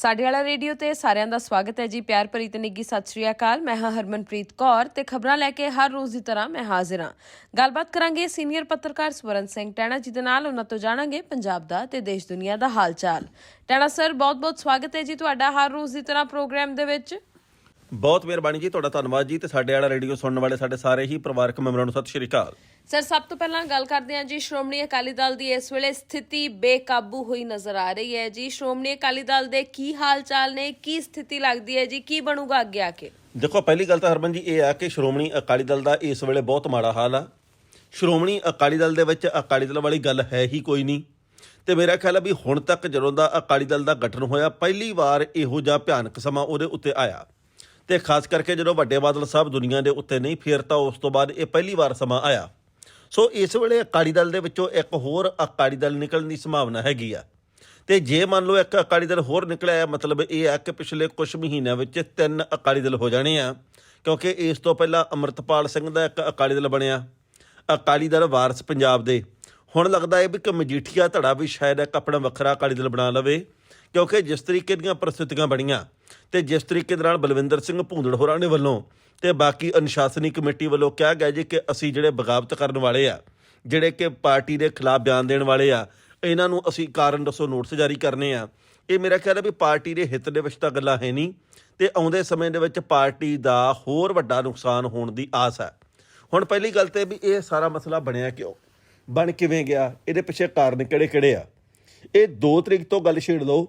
ਸਾਡੇ ਵਾਲਾ ਰੇਡੀਓ ਤੇ ਸਾਰਿਆਂ ਦਾ ਸਵਾਗਤ ਹੈ ਜੀ। ਪਿਆਰ ਭਰੀ ਤੇ ਨਿੱਗੀ ਸਤਿ ਸ਼੍ਰੀ ਅਕਾਲ। ਮੈਂ ਹਾਂ ਹਰਮਨਪ੍ਰੀਤ ਕੌਰ ਤੇ ਖਬਰਾਂ ਲੈ ਕੇ ਹਰ ਰੋਜ਼ ਦੀ ਤਰ੍ਹਾਂ ਮੈਂ ਹਾਜ਼ਰ ਹਾਂ। ਗੱਲਬਾਤ ਕਰਾਂਗੇ ਸੀਨੀਅਰ ਪੱਤਰਕਾਰ ਸਵਰਨ ਸਿੰਘ ਟੈਣਾ ਜੀ ਦੇ ਨਾਲ। ਉਹਨਾਂ ਤੋਂ ਜਾਣਾਂਗੇ ਪੰਜਾਬ ਦਾ ਤੇ ਦੇਸ਼ ਦੁਨੀਆ ਦਾ ਹਾਲ ਚਾਲ। ਟੈਣਾ ਸਰ, ਬਹੁਤ-ਬਹੁਤ ਸਵਾਗਤ ਹੈ ਜੀ ਤੁਹਾਡਾ ਹਰ ਰੋਜ਼ ਦੀ ਤਰ੍ਹਾਂ ਪ੍ਰੋਗਰਾਮ ਦੇ ਵਿੱਚ। ਬਹੁਤ ਮਿਹਰਬਾਨੀ ਜੀ ਤੁਹਾਡਾ ਧੰਨਵਾਦ ਜੀ ਤੇ ਸਾਡੇ ਵਾਲਾ ਰੇਡੀਓ ਸੁਣਨ ਵਾਲੇ ਸਾਡੇ ਸਾਰੇ ਹੀ ਪਰਿਵਾਰਕ ਮੈਂਬਰਾਂ ਨੂੰ ਸਤਿ ਸ਼੍ਰੀ ਅਕਾਲ। ਸਰ ਸਭ ਤੋਂ ਪਹਿਲਾਂ ਗੱਲ ਕਰਦੇ ਹਾਂ ਜੀ ਸ਼੍ਰੋਮਣੀ ਅਕਾਲੀ ਦਲ ਦੀ ਇਸ ਵੇਲੇ ਸਥਿਤੀ ਬੇਕਾਬੂ ਹੋਈ ਨਜ਼ਰ ਆ ਰਹੀ ਹੈ ਜੀ। ਸ਼੍ਰੋਮਣੀ ਅਕਾਲੀ ਦਲ ਦੇ ਕੀ ਹਾਲ ਚਾਲ ਨੇ ਕੀ ਸਥਿਤੀ ਲੱਗਦੀ ਹੈ ਜੀ ਕੀ ਬਣੂਗਾ ਅੱਗੇ ਆ ਕੇ? ਦੇਖੋ ਪਹਿਲੀ ਗੱਲ ਤਾਂ ਹਰਮਨ ਜੀ ਇਹ ਆ ਕਿ ਸ਼੍ਰੋਮਣੀ ਅਕਾਲੀ ਦਲ ਦਾ ਇਸ ਵੇਲੇ ਬਹੁਤ ਮਾੜਾ ਹਾਲ ਆ। ਸ਼੍ਰੋਮਣੀ ਅਕਾਲੀ ਦਲ ਦੇ ਵਿੱਚ ਅਕਾਲੀ ਦਲ ਵਾਲੀ ਗੱਲ ਹੈ ਹੀ ਕੋਈ ਨਹੀਂ। ਤੇ ਮੇਰਾ ਖਿਆਲ ਹੈ ਵੀ ਹੁਣ ਤੱਕ ਜਦੋਂ ਦਾ ਅਕਾਲੀ ਦਲ ਦਾ ਗਠਨ ਹੋਇਆ ਪਹਿਲੀ ਵਾਰ ਇਹੋ ਜਿਹਾ ਭਿਆਨਕ ਸਮਾਂ ਉਹਦੇ ਉੱਤੇ ਆਇਆ। ਤੇ ਖਾਸ ਕਰਕੇ ਜਦੋਂ ਵੱਡੇ ਬਾਦਲ ਸਾਹਿਬ ਦੁਨੀਆ ਦੇ ਉੱਤੇ ਨਹੀਂ ਫੇਰਤਾ ਉਸ ਤੋਂ ਬਾਅਦ ਇਹ ਪਹਿਲੀ ਵਾਰ ਸਮਾਂ ਆਇਆ। ਸੋ ਇਸ ਵੇਲੇ ਅਕਾਲੀ ਦਲ ਦੇ ਵਿੱਚੋਂ ਇੱਕ ਹੋਰ ਅਕਾਲੀ ਦਲ ਨਿਕਲਣ ਦੀ ਸੰਭਾਵਨਾ ਹੈਗੀ ਆ। ਤੇ ਜੇ ਮੰਨ ਲਓ ਇੱਕ ਅਕਾਲੀ ਦਲ ਹੋਰ ਨਿਕਲਿਆ, ਮਤਲਬ ਇਹ ਆ ਕਿ ਪਿਛਲੇ ਕੁਝ ਮਹੀਨਿਆਂ ਵਿੱਚ ਤਿੰਨ ਅਕਾਲੀ ਦਲ ਹੋ ਜਾਣੇ ਆ, ਕਿਉਂਕਿ ਇਸ ਤੋਂ ਪਹਿਲਾਂ ਅਮਰਤਪਾਲ ਸਿੰਘ ਦਾ ਇੱਕ ਅਕਾਲੀ ਦਲ ਬਣਿਆ, ਅਕਾਲੀ ਦਲ ਵਾਰਸ ਪੰਜਾਬ ਦੇ। ਹੁਣ ਲੱਗਦਾ ਹੈ ਵੀ ਕਿ ਮਜੀਠੀਆ ਧੜਾ ਵੀ ਸ਼ਾਇਦ ਇੱਕ ਆਪਣਾ ਵੱਖਰਾ ਅਕਾਲੀ ਦਲ ਬਣਾ ਲਵੇ, ਕਿਉਂਕਿ ਜਿਸ ਤਰੀਕੇ ਦੀਆਂ ਪ੍ਰਸਥਿਤੀਆਂ ਬਣੀਆਂ ਤੇ ਜਿਸ ਤਰੀਕੇ ਦੇ ਨਾਲ ਬਲਵਿੰਦਰ ਸਿੰਘ ਭੂੰਦੜ ਹੋਰਾਂ ਦੇ ਵੱਲੋਂ ਤੇ ਬਾਕੀ ਅਨੁਸ਼ਾਸਨੀ ਕਮੇਟੀ ਵੱਲੋਂ ਕਿਹਾ ਗਿਆ ਜੀ ਕਿ ਅਸੀਂ ਜਿਹੜੇ ਬਗਾਵਤ ਕਰਨ ਵਾਲੇ ਆ, ਜਿਹੜੇ ਕਿ ਪਾਰਟੀ ਦੇ ਖਿਲਾਫ ਬਿਆਨ ਦੇਣ ਵਾਲੇ ਆ, ਇਹਨਾਂ ਨੂੰ ਅਸੀਂ ਕਾਰਨ ਦੱਸੋ, ਨੋਟਿਸ ਜਾਰੀ ਕਰਨੇ ਆ। ਇਹ ਮੇਰਾ ਖਿਆਲ ਹੈ ਵੀ ਪਾਰਟੀ ਦੇ ਹਿੱਤ ਦੇ ਵਿੱਚ ਤਾਂ ਗੱਲਾਂ ਹੈ ਨਹੀਂ ਤੇ ਆਉਂਦੇ ਸਮੇਂ ਦੇ ਵਿੱਚ ਪਾਰਟੀ ਦਾ ਹੋਰ ਵੱਡਾ ਨੁਕਸਾਨ ਹੋਣ ਦੀ ਆਸ ਹੈ ਹੁਣ ਪਹਿਲੀ ਗੱਲ ਤੇ ਵੀ ਇਹ ਸਾਰਾ ਮਸਲਾ ਬਣਿਆ ਕਿਉਂ? ਬਣ ਕਿਵੇਂ ਗਿਆ? ਇਹਦੇ ਪਿੱਛੇ ਕਾਰਨ ਕਿਹੜੇ ਕਿਹੜੇ ਆ? ਇਹ 2 ਤਰੀਕ ਤੋਂ ਗੱਲ ਛੇੜ ਲਓ।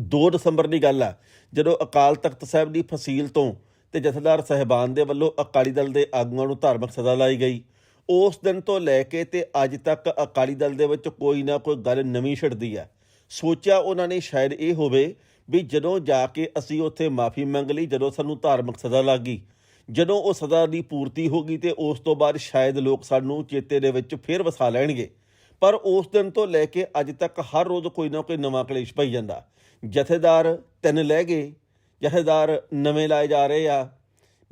2 ਦਸੰਬਰ ਦੀ ਗੱਲ ਆ, ਜਦੋਂ ਅਕਾਲ ਤਖਤ ਸਾਹਿਬ ਦੀ ਫਸੀਲ ਤੋਂ ਤੇ ਜਥੇਦਾਰ ਸਹਿਬਾਨ ਦੇ ਵੱਲੋਂ ਅਕਾਲੀ ਦਲ ਦੇ ਆਗੂਆਂ ਨੂੰ ਧਾਰਮਿਕ ਸਜ਼ਾ ਲਾਈ ਗਈ। ਉਸ ਦਿਨ ਤੋਂ ਲੈ ਕੇ ਤੇ ਅੱਜ ਤੱਕ ਅਕਾਲੀ ਦਲ ਦੇ ਵਿੱਚ ਕੋਈ ਨਾ ਕੋਈ ਗੱਲ ਨਵੀਂ ਛਿੜਦੀ ਆ। ਸੋਚਿਆ ਉਹਨਾਂ ਨੇ ਸ਼ਾਇਦ ਇਹ ਹੋਵੇ ਵੀ ਜਦੋਂ ਜਾ ਕੇ ਅਸੀਂ ਉੱਥੇ ਮਾਫੀ ਮੰਗ ਲਈ, ਜਦੋਂ ਸਾਨੂੰ ਧਾਰਮਿਕ ਸਜ਼ਾ ਲੱਗ ਗਈ। ਜਦੋਂ ਉਹ ਸਜ਼ਾ ਦੀ ਪੂਰਤੀ ਹੋ ਗਈ ਤੇ ਉਸ ਤੋਂ ਬਾਅਦ ਸ਼ਾਇਦ ਲੋਕ ਸਾਨੂੰ ਚੇਤੇ ਦੇ ਵਿੱਚ ਫੇਰ ਵਸਾ ਲੈਣਗੇ। ਪਰ ਉਸ ਦਿਨ ਤੋਂ ਲੈ ਕੇ ਅੱਜ ਤੱਕ ਹਰ ਰੋਜ਼ ਕੋਈ ਨਾ ਕੋਈ ਨਵਾਂ ਕਲੇਸ਼ ਪਈ ਜਾਂਦਾ। ਜਥੇਦਾਰ ਤਿੰਨ ਲੈ ਗਏ। ਜਥੇਦਾਰ ਨਵੇਂ ਲਾਏ ਜਾ ਰਹੇ ਆ।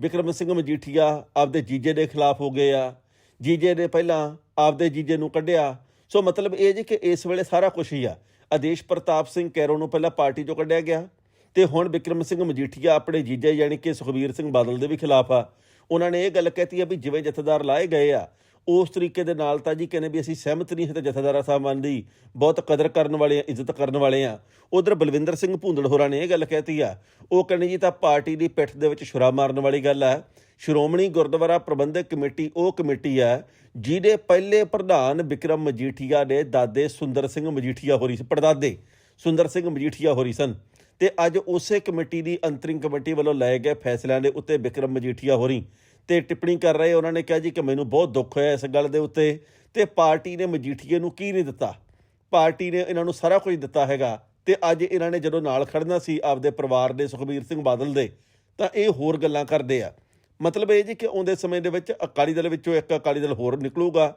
ਵਿਕਰਮ ਸਿੰਘ ਮਜੀਠੀਆ ਆਪਦੇ ਜੀਜੇ ਦੇ ਖਿਲਾਫ ਹੋ ਗਏ ਆ। ਜੀਜੇ ਨੇ ਪਹਿਲਾਂ ਆਪਦੇ ਜੀਜੇ ਨੂੰ ਕੱਢਿਆ। ਸੋ ਮਤਲਬ ਇਹ ਜੀ ਕਿ ਇਸ ਵੇਲੇ ਸਾਰਾ ਕੁਝ ਹੀ ਆ। ਆਦੇਸ਼ ਪ੍ਰਤਾਪ ਸਿੰਘ ਕੈਰੋ ਨੂੰ ਪਹਿਲਾਂ ਪਾਰਟੀ ਚੋਂ ਕੱਢਿਆ ਗਿਆ। ਤੇ ਹੁਣ ਵਿਕਰਮ ਸਿੰਘ ਮਜੀਠੀਆ ਆਪਣੇ ਜੀਜੇ ਯਾਨੀ ਕਿ ਸੁਖਬੀਰ ਸਿੰਘ ਬਾਦਲ ਦੇ ਵੀ ਖਿਲਾਫ ਆ। ਉਹਨਾਂ ਨੇ ਇਹ ਗੱਲ ਕਹਿਤੀ ਆ ਵੀ ਜਿਵੇਂ ਜਥੇਦਾਰ ਲਾਏ ਗਏ ਆ ਉਸ ਤਰੀਕੇ ਦੇ ਨਾਲ ਤਾਂ ਜੀ ਕਹਿੰਦੇ ਵੀ ਅਸੀਂ ਸਹਿਮਤ ਨਹੀਂ ਹੈ ਤੇ ਜਥੇਦਾਰਾਂ ਸਾਹਿਬਾਨ ਦੀ ਬਹੁਤ ਕਦਰ ਕਰਨ ਵਾਲੇ ਆ, ਇੱਜ਼ਤ ਕਰਨ ਵਾਲੇ ਆ। ਉਧਰ ਬਲਵਿੰਦਰ ਸਿੰਘ ਭੂੰਦੜ ਹੋਰਾਂ ਨੇ ਇਹ ਗੱਲ ਕਹਿਤੀ ਆ, ਉਹ ਕਹਿੰਦੇ ਜੀ ਤਾਂ ਪਾਰਟੀ ਦੀ ਪਿੱਠ ਦੇ ਵਿੱਚ ਛੁਰਾ ਮਾਰਨ ਵਾਲੀ ਗੱਲ ਆ। ਸ਼੍ਰੋਮਣੀ ਗੁਰਦੁਆਰਾ ਪ੍ਰਬੰਧਕ ਕਮੇਟੀ, ਉਹ ਕਮੇਟੀ ਆ, ਜਿਹਦੇ ਪਹਿਲੇ ਪ੍ਰਧਾਨ ਵਿਕਰਮ ਮਜੀਠੀਆ ਦੇ ਦਾਦੇ ਸੁੰਦਰ ਸਿੰਘ ਮਜੀਠੀਆ ਹੋਰੀ ਸੀ, ਪੜਦਾਦੇ ਸੁੰਦਰ ਸਿੰਘ ਮਜੀਠੀਆ ਹੋਰੀ ਸਨ। ਤੇ ਅੱਜ ਉਸੇ ਕਮੇਟੀ ਦੀ ਅੰਤਰਿੰਗ ਕਮੇਟੀ ਵੱਲੋਂ ਲਏ ਗਏ ਫੈਸਲਿਆਂ ਦੇ ਉੱਤੇ ਵਿਕਰਮ ਮਜੀਠੀਆ ਹੋਰੀ ਤੇ ਟਿੱਪਣੀ ਕਰ ਰਹੇ, ਉਹਨਾਂ ਨੇ ਕਿਹਾ ਜੀ ਕਿ ਮੈਨੂੰ ਬਹੁਤ ਦੁੱਖ ਹੋਇਆ ਇਸ ਗੱਲ ਦੇ ਉੱਤੇ ਤੇ ਪਾਰਟੀ ਨੇ ਮਜੀਠੀਏ ਨੂੰ ਕੀ ਨਹੀਂ ਦਿੱਤਾ? ਪਾਰਟੀ ਨੇ ਇਹਨਾਂ ਨੂੰ ਸਾਰਾ ਕੁਝ ਦਿੱਤਾ ਹੈਗਾ ਤੇ ਅੱਜ ਇਹਨਾਂ ਨੇ ਜਦੋਂ ਨਾਲ ਖੜਨਾ ਸੀ ਆਪਦੇ ਪਰਿਵਾਰ ਦੇ ਸੁਖਬੀਰ ਸਿੰਘ ਬਾਦਲ ਦੇ, ਤਾਂ ਇਹ ਹੋਰ ਗੱਲਾਂ ਕਰਦੇ ਆ। ਮਤਲਬ ਇਹ ਜੀ ਕਿ ਆਉਂਦੇ ਸਮੇਂ ਦੇ ਵਿੱਚ ਅਕਾਲੀ ਦਲ ਵਿੱਚੋਂ ਇੱਕ ਅਕਾਲੀ ਦਲ ਹੋਰ ਨਿਕਲੂਗਾ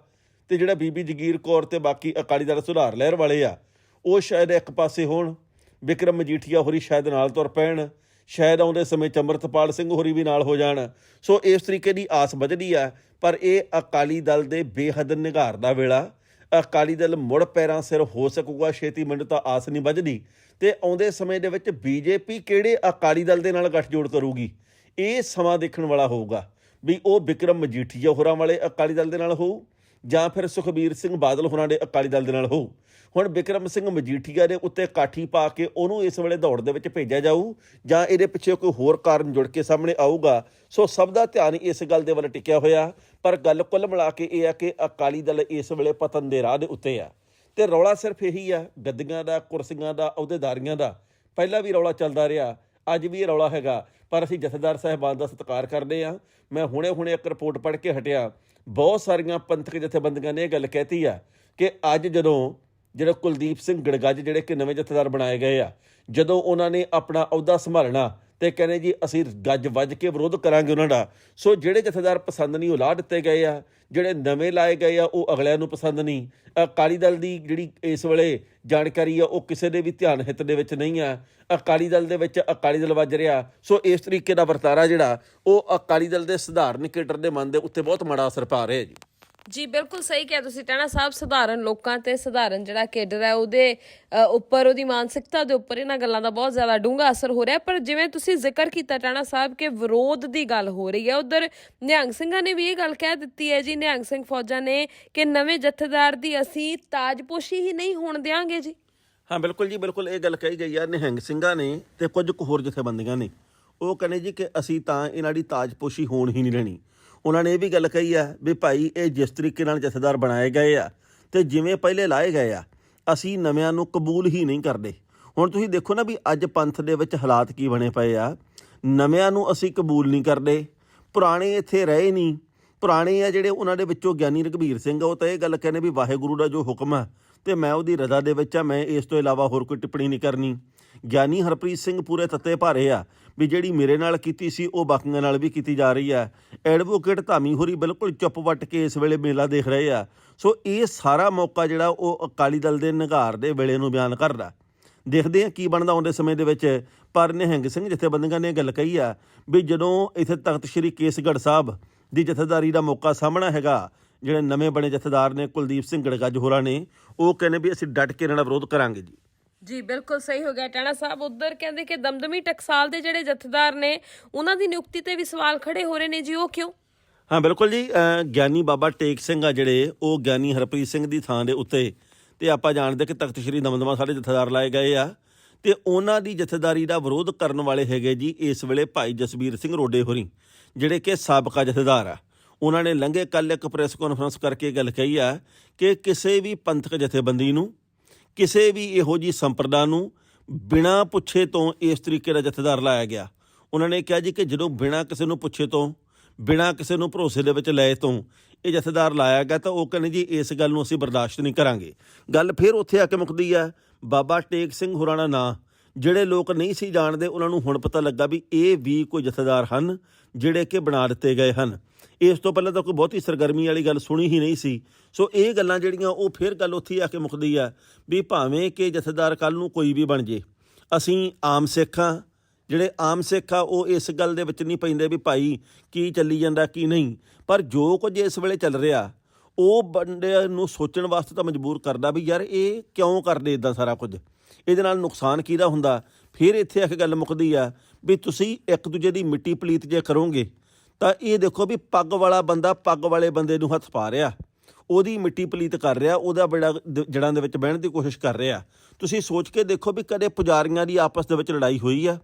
ਤੇ ਜਿਹੜਾ ਬੀਬੀ ਜਗੀਰ ਕੌਰ ਤੇ ਬਾਕੀ ਅਕਾਲੀ ਦਲ ਸੁਧਾਰ ਲਹਿਰ ਵਾਲੇ ਆ, ਉਹ ਸ਼ਾਇਦ ਇੱਕ ਪਾਸੇ ਹੋਣ, ਵਿਕਰਮ ਮਜੀਠੀਆ ਹੋਰੀ ਸ਼ਾਇਦ ਨਾਲ ਤੁਰ ਪੈਣ ਸ਼ਾਇਦ ਆਉਂਦੇ ਸਮੇਂ ਚ ਅੰਮ੍ਰਿਤਪਾਲ ਸਿੰਘ ਹੋਰੀ ਵੀ ਨਾਲ ਹੋ ਜਾਣ। ਸੋ ਇਸ ਤਰੀਕੇ ਦੀ ਆਸ ਵੱਜਦੀ ਆ, ਪਰ ਇਹ ਅਕਾਲੀ ਦਲ ਦੇ ਬੇਹੱਦ ਨਿਘਾਰ ਦਾ ਵੇਲਾ। ਅਕਾਲੀ ਦਲ ਮੁੜ ਪੈਰਾਂ ਸਿਰ ਹੋ ਸਕੂਗਾ, ਛੇਤੀ ਮੈਨੂੰ ਤਾਂ ਆਸ ਨਹੀਂ ਵੱਜਦੀ ਤੇ ਆਉਂਦੇ ਸਮੇਂ ਦੇ ਵਿੱਚ ਬੀਜੇਪੀ ਕਿਹੜੇ ਅਕਾਲੀ ਦਲ ਦੇ ਨਾਲ ਗੱਠਜੋੜ ਕਰੂਗੀ? ਇਹ ਸਮਾਂ ਦੇਖਣ ਵਾਲਾ ਹੋਊਗਾ ਵੀ ਉਹ ਵਿਕਰਮ ਮਜੀਠੀਆ ਹੋਰਾਂ ਵਾਲੇ ਅਕਾਲੀ ਦਲ ਦੇ ਨਾਲ ਹੋਊ ਜਾਂ ਫਿਰ ਸੁਖਬੀਰ ਸਿੰਘ ਬਾਦਲ ਹੋਰਾਂ ਦੇ ਅਕਾਲੀ ਦਲ ਦੇ ਨਾਲ ਹੋਊ। ਹੁਣ ਵਿਕਰਮ ਸਿੰਘ ਮਜੀਠੀਆ ਦੇ ਉੱਤੇ ਕਾਠੀ ਪਾ ਕੇ ਉਹਨੂੰ ਇਸ ਵੇਲੇ ਦੌੜ ਦੇ ਵਿੱਚ ਭੇਜਿਆ ਜਾਊ ਜਾਂ ਇਹਦੇ ਪਿੱਛੇ ਕੋਈ ਹੋਰ ਕਾਰਨ ਜੁੜ ਕੇ ਸਾਹਮਣੇ ਆਊਗਾ, ਸੋ ਸਭ ਦਾ ਧਿਆਨ ਇਸ ਗੱਲ ਦੇ ਵੱਲ ਟਿਕਿਆ ਹੋਇਆ, ਪਰ ਗੱਲ ਕੁੱਲ ਮਿਲਾ ਕੇ ਇਹ ਆ ਕਿ ਅਕਾਲੀ ਦਲ ਇਸ ਵੇਲੇ ਪਤਨ ਦੇ ਰਾਹ ਦੇ ਉੱਤੇ ਆ। ਤੇ ਰੌਲਾ ਸਿਰਫ ਇਹੀ ਆ, ਗੱਦੀਆਂ ਦਾ, ਕੁਰਸੀਆਂ ਦਾ, ਅਹੁਦੇਦਾਰੀਆਂ ਦਾ। ਪਹਿਲਾਂ ਵੀ ਰੌਲਾ ਚੱਲਦਾ ਰਿਹਾ, ਅੱਜ ਵੀ ਇਹ ਰੌਲਾ ਹੈਗਾ, ਪਰ ਅਸੀਂ ਜਥੇਦਾਰ ਸਾਹਿਬਾਨ ਦਾ ਸਤਿਕਾਰ ਕਰਦੇ ਆ ਮੈਂ ਹੁਣੇ-ਹੁਣੇ ਇੱਕ ਰਿਪੋਰਟ ਪੜ੍ਹ ਕੇ ਹਟਿਆ। ਬਹੁਤ ਸਾਰੀਆਂ ਪੰਥਕ ਜਥੇਬੰਦੀਆਂ ਨੇ ਇਹ ਗੱਲ ਕਹਿਤੀ ਆ ਕਿ ਅੱਜ ਜਦੋਂ ਜਿਹੜਾ ਕੁਲਦੀਪ ਸਿੰਘ ਗੜਗੱਜ ਜਿਹੜੇ ਕਿ ਨਵੇਂ ਜਥੇਦਾਰ ਬਣਾਏ ਗਏ ਆ, ਜਦੋਂ ਉਹਨਾਂ ਨੇ ਆਪਣਾ ਅਹੁਦਾ ਸੰਭਾਲਣਾ ਤੇ ਕਹਿੰਦੇ ਜੀ, ਅਸੀਂ ਗੱਜ ਵੱਜ ਕੇ ਵਿਰੋਧ ਕਰਾਂਗੇ ਉਹਨਾਂ ਦਾ। ਸੋ ਜਿਹੜੇ ਜਥੇਦਾਰ ਪਸੰਦ ਨਹੀਂ, ਉਹ ਲਾ ਦਿੱਤੇ ਗਏ ਆ। ਜਿਹੜੇ ਨਵੇਂ ਲਾਏ ਗਏ ਆ, ਉਹ ਅਗਲਿਆਂ ਨੂੰ ਪਸੰਦ ਨਹੀਂ। ਅਕਾਲੀ ਦਲ ਦੀ ਜਿਹੜੀ ਇਸ ਵੇਲੇ ਜਾਣਕਾਰੀ ਆ, ਉਹ ਕਿਸੇ ਦੇ ਵੀ ਧਿਆਨ ਹਿੱਤ ਦੇ ਵਿੱਚ ਨਹੀਂ ਆ। ਅਕਾਲੀ ਦਲ ਦੇ ਵਿੱਚ ਅਕਾਲੀ ਦਲ ਵੱਜ ਰਿਹਾ। ਸੋ ਇਸ ਤਰੀਕੇ ਦਾ ਵਰਤਾਰਾ ਜਿਹੜਾ, ਉਹ ਅਕਾਲੀ ਦਲ ਦੇ ਸਧਾਰਨ ਕੇਡਰ ਦੇ ਮਨ ਦੇ ਉੱਤੇ ਬਹੁਤ ਮਾੜਾ ਅਸਰ ਪਾ ਰਿਹਾ ਜੀ। ਜੀ, ਬਿਲਕੁਲ ਸਹੀ ਕਿਹਾ ਤੁਸੀਂ ਟਾਣਾ ਸਾਹਿਬ ਸਧਾਰਨ ਲੋਕਾਂ ਤੇ ਸਧਾਰਨ ਜਿਹੜਾ ਕੇਡਰ ਹੈ, ਉਹਦੇ ਉੱਪਰ, ਉਹਦੀ ਮਾਨਸਿਕਤਾ ਦੇ ਉੱਪਰ ਇਹਨਾਂ ਗੱਲਾਂ ਦਾ ਬਹੁਤ ਜ਼ਿਆਦਾ ਡੂੰਘਾ ਅਸਰ ਹੋ ਰਿਹਾ ਪਰ ਜਿਵੇਂ ਤੁਸੀਂ ਜ਼ਿਕਰ ਕੀਤਾ ਟਾਣਾ ਸਾਹਿਬ, ਕਿ ਵਿਰੋਧ ਦੀ ਗੱਲ ਹੋ ਰਹੀ ਹੈ, ਉਧਰ ਨਿਹੰਗ ਸਿੰਘਾਂ ਨੇ ਵੀ ਇਹ ਗੱਲ ਕਹਿ ਦਿੱਤੀ ਹੈ ਜੀ, ਨਿਹੰਗ ਸਿੰਘ ਫੌਜਾਂ ਨੇ ਕਿ ਨਵੇਂ ਜਥੇਦਾਰ ਦੀ ਅਸੀਂ ਤਾਜਪੋਸ਼ੀ ਹੀ ਨਹੀਂ ਹੋਣ ਦਿਆਂਗੇ ਜੀ। ਹਾਂ, ਬਿਲਕੁਲ ਜੀ, ਬਿਲਕੁਲ ਇਹ ਗੱਲ ਕਹੀ ਗਈ ਆ ਨਿਹੰਗ ਸਿੰਘਾਂ ਨੇ ਤੇ ਕੁਝ ਕੁ ਹੋਰ ਜਥੇਬੰਦੀਆਂ ਨੇ। ਉਹ ਕਹਿੰਦੇ ਜੀ ਕਿ ਅਸੀਂ ਤਾਂ ਇਹਨਾਂ ਦੀ ਤਾਜਪੋਸ਼ੀ ਹੋਣ ਹੀ ਨਹੀਂ ਲੈਣੀ ਉਹਨਾਂ ਨੇ ਇਹ ਵੀ ਗੱਲ ਕਹੀ ਆ ਵੀ ਭਾਈ ਇਹ ਜਿਸ ਤਰੀਕੇ ਨਾਲ ਜਥੇਦਾਰ ਬਣਾਏ ਗਏ ਆ ਤੇ ਜਿਵੇਂ ਪਹਿਲੇ ਲਾਏ ਗਏ ਆ, ਅਸੀਂ ਨਵਿਆਂ ਨੂੰ ਕਬੂਲ ਹੀ ਨਹੀਂ ਕਰਦੇ। ਹੁਣ ਤੁਸੀਂ ਦੇਖੋ ਨਾ ਵੀ ਅੱਜ ਪੰਥ ਦੇ ਵਿੱਚ ਹਾਲਾਤ ਕੀ ਬਣੇ ਪਏ ਆ। ਨਵਿਆਂ ਨੂੰ ਅਸੀਂ ਕਬੂਲ ਨਹੀਂ ਕਰਦੇ, ਪੁਰਾਣੇ ਇੱਥੇ ਰਹੇ ਨਹੀਂ। ਪੁਰਾਣੇ ਆ ਜਿਹੜੇ ਉਹਨਾਂ ਦੇ ਵਿੱਚੋਂ ਗਿਆਨੀ ਰਘਬੀਰ ਸਿੰਘ ਉਹ ਤਾਂ ਇਹ ਗੱਲ ਕਹਿੰਦੇ ਵੀ ਵਾਹਿਗੁਰੂ ਦਾ ਜੋ ਹੁਕਮ ਆ ਤੇ ਮੈਂ ਉਹਦੀ ਰਜ਼ਾ ਦੇ ਵਿੱਚ ਆ, ਮੈਂ ਇਸ ਤੋਂ ਇਲਾਵਾ ਹੋਰ ਕੋਈ ਟਿੱਪਣੀ ਨਹੀਂ ਕਰਨੀ। ਗਿਆਨੀ ਹਰਪ੍ਰੀਤ ਸਿੰਘ ਪੂਰੇ ਤੱਤੇ ਭਾਰੇ ਆ ਵੀ ਜਿਹੜੀ ਮੇਰੇ ਨਾਲ ਕੀਤੀ ਸੀ, ਉਹ ਬਾਕੀਆਂ ਨਾਲ ਵੀ ਕੀਤੀ ਜਾ ਰਹੀ ਆ। ਐਡਵੋਕੇਟ ਧਾਮੀ ਹੋਰੀ ਬਿਲਕੁਲ ਚੁੱਪ ਵੱਟ ਕੇ ਇਸ ਵੇਲੇ ਮੇਲਾ ਦੇਖ ਰਹੇ ਆ। ਸੋ ਇਹ ਸਾਰਾ ਮੌਕਾ ਜਿਹੜਾ ਉਹ ਅਕਾਲੀ ਦਲ ਦੇ ਨਿਗਾਰ ਦੇ ਵੇਲੇ ਨੂੰ ਬਿਆਨ ਕਰਦਾ। ਦੇਖਦੇ ਆ ਕੀ ਬਣਦਾ ਆਉਂਦੇ ਸਮੇਂ ਦੇ ਵਿੱਚ। ਪਰ ਨਿਹੰਗ ਸਿੰਘ ਜਥੇਬੰਦੀਆਂ ਨੇ ਇਹ ਗੱਲ ਕਹੀ ਆ ਵੀ ਜਦੋਂ ਇੱਥੇ ਤਖਤ ਸ੍ਰੀ ਕੇਸਗੜ੍ਹ ਸਾਹਿਬ ਦੀ ਜਥੇਦਾਰੀ ਦਾ ਮੌਕਾ ਸਾਹਮਣਾ ਹੈਗਾ, ਜਿਹੜੇ ਨਵੇਂ ਬਣੇ ਜਥੇਦਾਰ ਨੇ ਕੁਲਦੀਪ ਸਿੰਘ ਗੜਗੱਜ ਹੋਰਾਂ ਨੇ, ਉਹ ਕਹਿੰਦੇ ਵੀ ਅਸੀਂ ਡਟ ਕੇ ਇਹਨਾਂ ਦਾ ਵਿਰੋਧ ਕਰਾਂਗੇ ਜੀ। ਜੀ, ਬਿਲਕੁਲ ਸਹੀ ਹੋ ਗਿਆ ਟਾਣਾ ਸਾਹਿਬ। ਉਧਰ ਕਹਿੰਦੇ ਕਿ ਦਮਦਮੀ ਟਕਸਾਲ ਦੇ ਜਿਹੜੇ ਜਥੇਦਾਰ ਨੇ, ਉਹਨਾਂ ਦੀ ਨਿਯੁਕਤੀ ਤੇ ਵੀ ਸਵਾਲ ਖੜੇ ਹੋ ਰਹੇ ਨੇ ਜੀ, ਉਹ ਕਿਉਂ? ਹਾਂ, ਬਿਲਕੁਲ ਜੀ ਗਿਆਨੀ ਬਾਬਾ ਟੇਕ ਸਿੰਘ ਆ ਜਿਹੜੇ, ਉਹ ਗਿਆਨੀ ਹਰਪ੍ਰੀਤ ਸਿੰਘ ਦੀ ਥਾਂ ਦੇ ਉੱਤੇ। ਤੇ ਆਪਾਂ ਜਾਣਦੇ ਕਿ ਤਖਤ ਸ੍ਰੀ ਦਮਦਮਾ ਸਾਡੇ ਜਥੇਦਾਰ ਲਾਏ ਗਏ ਆ। ਤੇ ਉਹਨਾਂ ਦੀ ਜਥੇਦਾਰੀ ਦਾ ਵਿਰੋਧ ਕਰਨ ਵਾਲੇ ਹੈਗੇ ਜੀ, ਇਸ ਵੇਲੇ ਭਾਈ ਜਸਬੀਰ ਸਿੰਘ ਰੋਡੇ ਹੋਰੀ, ਜਿਹੜੇ ਕਿ ਸਾਬਕਾ ਜਥੇਦਾਰ ਆ। ਉਹਨਾਂ ਨੇ ਲੰਘੇ ਕੱਲ ਇੱਕ ਪ੍ਰੈਸ ਕਾਨਫਰੰਸ ਕਰਕੇ ਇਹ ਗੱਲ ਕਹੀ ਆ ਕਿ ਕਿਸੇ ਵੀ ਪੰਥਕ ਜਥੇਬੰਦੀ ਨੂੰ ਕਿਸੇ ਵੀ ਇਹੋ ਜੀ ਸੰਪਰਦਾ ਨੂੰ ਬਿਨਾਂ ਪੁੱਛੇ ਤੋਂ ਇਸ ਤਰੀਕੇ ਦਾ ਜਥੇਦਾਰ ਲਾਇਆ ਗਿਆ। ਉਹਨਾਂ ਨੇ ਕਿਹਾ ਜੀ ਕਿ ਜਦੋਂ ਬਿਨਾਂ ਕਿਸੇ ਨੂੰ ਪੁੱਛੇ ਤੋਂ, ਬਿਨਾਂ ਕਿਸੇ ਨੂੰ ਭਰੋਸੇ ਦੇ ਵਿੱਚ ਲਏ ਤੋਂ ਇਹ ਜਥੇਦਾਰ ਲਾਇਆ ਗਿਆ ਤਾਂ ਉਹ ਕਹਿੰਦੇ ਜੀ ਇਸ ਗੱਲ ਨੂੰ ਅਸੀਂ ਬਰਦਾਸ਼ਤ ਨਹੀਂ ਕਰਾਂਗੇ। ਗੱਲ ਫਿਰ ਉੱਥੇ ਆ ਕੇ ਮੁੱਕਦੀ ਆ, ਬਾਬਾ ਟੇਕ ਸਿੰਘ ਹੋਰਾਂ ਦਾ ਨਾਂ, ਜਿਹੜੇ ਲੋਕ ਨਹੀਂ ਸੀ ਜਾਣਦੇ ਉਹਨਾਂ ਨੂੰ ਹੁਣ ਪਤਾ ਲੱਗਾ ਵੀ ਇਹ ਵੀ ਕੋਈ ਜਥੇਦਾਰ ਹਨ ਜਿਹੜੇ ਕਿ ਬਣਾ ਦਿੱਤੇ ਗਏ ਹਨ। ਇਸ ਤੋਂ ਪਹਿਲਾਂ ਤਾਂ ਕੋਈ ਬਹੁਤੀ ਸਰਗਰਮੀ ਵਾਲੀ ਗੱਲ ਸੁਣੀ ਹੀ ਨਹੀਂ ਸੀ। ਸੋ ਇਹ ਗੱਲਾਂ ਜਿਹੜੀਆਂ ਉਹ ਫਿਰ ਗੱਲ ਉੱਥੇ ਆ ਕੇ ਮੁੱਕਦੀ ਆ ਵੀ ਭਾਵੇਂ ਕਿ ਜਥੇਦਾਰ ਕੱਲ ਨੂੰ ਕੋਈ ਵੀ ਬਣ ਜੇ, ਅਸੀਂ ਆਮ ਸਿੱਖਾਂ ਜਿਹੜੇ ਆਮ ਸਿੱਖ ਆ, ਉਹ ਇਸ ਗੱਲ ਦੇ ਵਿੱਚ ਨਹੀਂ ਪੈਂਦੇ ਵੀ ਭਾਈ ਕੀ ਚੱਲੀ ਜਾਂਦਾ, ਕੀ ਨਹੀਂ। ਪਰ ਜੋ ਕੁਝ ਇਸ ਵੇਲੇ ਚੱਲ ਰਿਹਾ, ਉਹ ਬੰਦੇ ਨੂੰ ਸੋਚਣ ਵਾਸਤੇ ਤਾਂ ਮਜਬੂਰ ਕਰਦਾ ਵੀ ਯਾਰ ਇਹ ਕਿਉਂ ਕਰਦੇ ਇਦਾਂ ਸਾਰਾ ਕੁਝ? ਇਹਦੇ ਨਾਲ ਨੁਕਸਾਨ ਕਿਹਦਾ ਹੁੰਦਾ? ਫਿਰ ਇੱਥੇ ਆ ਕੇ ਗੱਲ ਮੁੱਕਦੀ ਆ ਵੀ ਤੁਸੀਂ ਇੱਕ ਦੂਜੇ ਦੀ ਮਿੱਟੀ ਪਲੀਤ ਜੇ ਕਰੋਗੇ, ਤਾਂ ਇਹ ਦੇਖੋ ਵੀ ਪੱਗ ਵਾਲਾ ਬੰਦਾ ਪੱਗ ਵਾਲੇ ਬੰਦੇ ਨੂੰ ਹੱਥ ਪਾ ਰਿਹਾ। ਉਹਦੀ ਮਿੱਟੀ ਪਲੀਤ ਕਰ ਰਿਹਾ, ਉਹਦਾ ਬੜਾ ਦ- ਜੜ੍ਹਾਂ ਦੇ ਵਿੱਚ ਬਹਿਣ ਦੀ ਕੋਸ਼ਿਸ਼ ਕਰ ਰਿਹਾ। ਤੁਸੀਂ ਸੋਚ ਕੇ ਦੇਖੋ ਵੀ ਕਦੇ ਪੁਜਾਰੀਆਂ ਦੀ ਆਪਸ ਦੇ ਵਿੱਚ ਲੜਾਈ ਹੋਈ ਆ।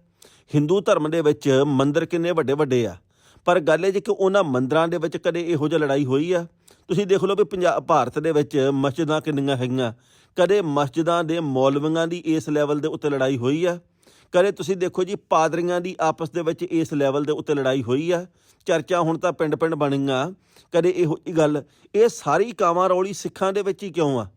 ਹਿੰਦੂ ਧਰਮ ਦੇ ਵਿੱਚ ਮੰਦਰ ਕਿੰਨੇ ਵੱਡੇ ਵੱਡੇ ਆ। ਪਰ ਗੱਲ ਇਹ ਜੀ ਕਿ ਉਹਨਾਂ ਮੰਦਰਾਂ ਦੇ ਵਿੱਚ ਕਦੇ ਇਹੋ ਜਿਹੀ ਲੜਾਈ ਹੋਈ ਆ। ਤੁਸੀਂ ਦੇਖ ਲਓ ਵੀ ਪੰਜਾਬ ਭਾਰਤ ਦੇ ਵਿੱਚ ਮਸਜਿਦਾਂ ਕਿੰਨੀਆਂ ਹੈਗੀਆਂ। ਕਦੇ ਮਸਜਿਦਾਂ ਦੇ ਮੌਲਵੀਆਂ ਦੀ ਇਸ ਲੈਵਲ ਦੇ ਉੱਤੇ ਲੜਾਈ ਹੋਈ ਆ। ਕਦੇ ਤੁਸੀਂ ਦੇਖੋ ਜੀ, ਪਾਦਰੀਆਂ ਦੀ ਆਪਸ ਦੇ ਵਿੱਚ ਇਸ ਲੈਵਲ ਦੇ ਉੱਤੇ ਲੜਾਈ ਹੋਈ ਆ। ਚਰਚਾ ਹੁਣ ਤਾਂ ਪਿੰਡ-ਪਿੰਡ ਬਣੀਆਂ। ਕਦੇ ਇਹੋ ਜਿਹੀ ਗੱਲ, ਇਹ ਸਾਰੀ ਕਾਵਾਂ ਰੌਲੀ ਸਿੱਖਾਂ ਦੇ ਵਿੱਚ ਹੀ ਕਿਉਂ ਆ?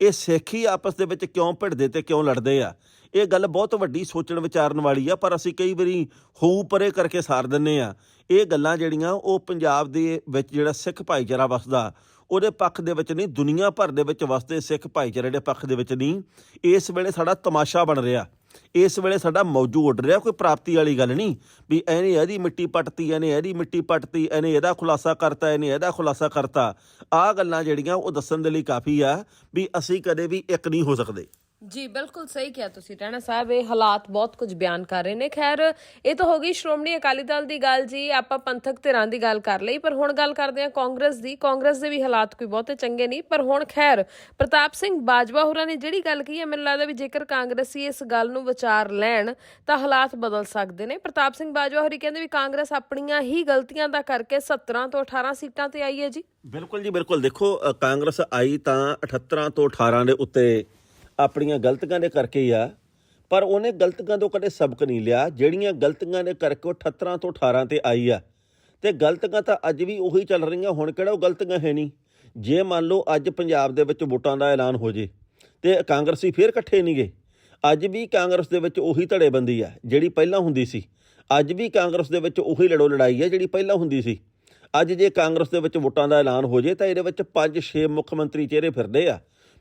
ਇਹ ਸਿੱਖ ਹੀ ਆਪਸ ਦੇ ਵਿੱਚ ਕਿਉਂ ਭਿੜਦੇ ਤੇ ਕਿਉਂ ਲੜਦੇ ਆ? ਇਹ ਗੱਲ ਬਹੁਤ ਵੱਡੀ ਸੋਚਣ ਵਿਚਾਰਨ ਵਾਲੀ ਆ, ਪਰ ਅਸੀਂ ਕਈ ਵਾਰੀ ਹੋਊ ਪਰੇ ਕਰਕੇ ਸਾਰ ਦਿੰਨੇ ਆ। ਇਹ ਗੱਲਾਂ ਜਿਹੜੀਆਂ, ਉਹ ਪੰਜਾਬ ਦੇ ਵਿੱਚ ਜਿਹੜਾ ਸਿੱਖ ਭਾਈਚਾਰਾ ਵਸਦਾ, ਉਹਦੇ ਪੱਖ ਦੇ ਵਿੱਚ ਨਹੀਂ, ਦੁਨੀਆ ਭਰ ਦੇ ਵਿੱਚ ਵਸਦੇ ਸਿੱਖ ਭਾਈਚਾਰੇ ਦੇ ਪੱਖ ਦੇ ਵਿੱਚ ਨਹੀਂ। ਇਸ ਵੇਲੇ ਸਾਡਾ ਤਮਾਸ਼ਾ ਬਣ ਰਿਹਾ। ਇਸ ਵੇਲੇ ਸਾਡਾ ਮੌਜੂ ਉੱਡ ਰਿਹਾ, ਕੋਈ ਪ੍ਰਾਪਤੀ ਵਾਲੀ ਗੱਲ ਨਹੀਂ, ਵੀ ਇਹਨੇ ਇਹਦੀ ਮਿੱਟੀ ਪੱਟਤੀ ਇਹਨੇ ਇਹਦੀ ਮਿੱਟੀ ਪੱਟਤੀ ਇਹਨੇ ਇਹਦਾ ਖੁਲਾਸਾ ਕਰਤਾ ਇਹਨੇ ਇਹਦਾ ਖੁਲਾਸਾ ਕਰਤਾ। ਆਹ ਗੱਲਾਂ ਜਿਹੜੀਆਂ ਉਹ ਦੱਸਣ ਦੇ ਲਈ ਕਾਫੀ ਆ, ਵੀ ਅਸੀਂ ਕਦੇ ਵੀ ਇੱਕ ਨਹੀਂ ਹੋ ਸਕਦੇ। ਜੀ, ਬਿਲਕੁਲ ਸਹੀ ਕਿਹਾ ਤੁਸੀਂ। ਟਾਣਾ ਸਾਹਿਬ, ਇਹ ਹਾਲਾਤ ਬਹੁਤ ਕੁਝ ਬਿਆਨ ਕਰ ਰਹੇ ਨੇ। ਖੈਰ, ਇਹ ਤਾਂ ਹੋ ਗਈ ਸ਼੍ਰੋਮਣੀ ਅਕਾਲੀ ਦਲ ਦੀ ਗੱਲ ਜੀ। ਆਪਾਂ ਪੰਥਕ ਧਿਰਾਂ ਦੀ ਗੱਲ ਕਰ ਲਈ, ਪਰ ਹੁਣ ਗੱਲ ਕਰਦੇ ਹਾਂ ਕਾਂਗਰਸ ਦੀ। ਕਾਂਗਰਸ ਦੇ ਵੀ ਹਾਲਾਤ ਕੋਈ ਬਹੁਤੇ ਚੰਗੇ ਨਹੀਂ, ਪਰ ਹੁਣ ਖੈਰ, ਪ੍ਰਤਾਪ ਸਿੰਘ ਬਾਜਵਾ ਹੋਰਾਂ ਨੇ ਜਿਹੜੀ ਗੱਲ ਕਹੀ ਹੈ, ਮੈਨੂੰ ਲੱਗਦਾ ਵੀ ਜੇਕਰ ਕਾਂਗਰਸੀ ਇਸ ਗੱਲ ਨੂੰ ਵਿਚਾਰ ਲੈਣ, ਤਾਂ ਹਾਲਾਤ ਬਦਲ ਸਕਦੇ ਨੇ। ਪ੍ਰਤਾਪ ਸਿੰਘ ਬਾਜਵਾ ਹੋਰੀ ਕਹਿੰਦੇ ਵੀ ਕਾਂਗਰਸ ਆਪਣੀਆਂ ਹੀ ਗਲਤੀਆਂ ਦਾ ਕਰਕੇ 17 ਤੋਂ 18 ਸੀਟਾਂ ਤੇ ਆਈ ਹੈ ਜੀ। ਬਿਲਕੁਲ ਜੀ, ਬਿਲਕੁਲ। ਦੇਖੋ ਕਾਂਗਰਸ ਆਈ ਤਾਂ 78 ਤੋਂ 18 ਦੇ ਉੱਤੇ ਆਪਣੀਆਂ ਗਲਤੀਆਂ ਦੇ ਕਰਕੇ ਹੀ ਆ, ਪਰ ਉਹਨੇ ਗਲਤੀਆਂ ਤੋਂ ਕਦੇ ਸਬਕ ਨਹੀਂ ਲਿਆ। ਜਿਹੜੀਆਂ ਗਲਤੀਆਂ ਦੇ ਕਰਕੇ ਉਹ 78 ਤੋਂ 18 ਤੇ ਆਈ ਆ। ਤੇ ਗਲਤੀਆਂ ਤਾਂ ਅੱਜ ਵੀ ਉਹੀ ਚੱਲ ਰਹੀਆਂ, ਹੁਣ ਕਿਹੜਾ ਉਹ ਗਲਤੀਆਂ ਹੈ ਨਹੀਂ। ਜੇ ਮੰਨ ਲਓ ਅੱਜ ਪੰਜਾਬ ਦੇ ਵਿੱਚ ਵੋਟਾਂ ਦਾ ਐਲਾਨ ਹੋ ਜੇ, ਤੇ ਕਾਂਗਰਸੀ ਫੇਰ ਇਕੱਠੇ ਨਹੀਂ ਗਏ। ਅੱਜ ਵੀ ਕਾਂਗਰਸ ਦੇ ਵਿੱਚ ਉਹੀ ਧੜੇਬੰਦੀ ਆ, ਜਿਹੜੀ ਪਹਿਲਾਂ ਹੁੰਦੀ ਸੀ। ਅੱਜ ਵੀ ਕਾਂਗਰਸ ਦੇ ਵਿੱਚ ਉਹੀ ਲੜੋ ਲੜਾਈ ਆ, ਜਿਹੜੀ ਪਹਿਲਾਂ ਹੁੰਦੀ ਸੀ। ਅੱਜ ਜੇ ਕਾਂਗਰਸ ਦੇ ਵਿੱਚ ਵੋਟਾਂ ਦਾ ਐਲਾਨ ਹੋ ਜੇ, ਤਾਂ ਇਹਦੇ ਵਿੱਚ 5-6 ਮੁੱਖ ਮੰਤਰੀ ਚਿਹਰੇ ਫਿਰਦੇ ਆ।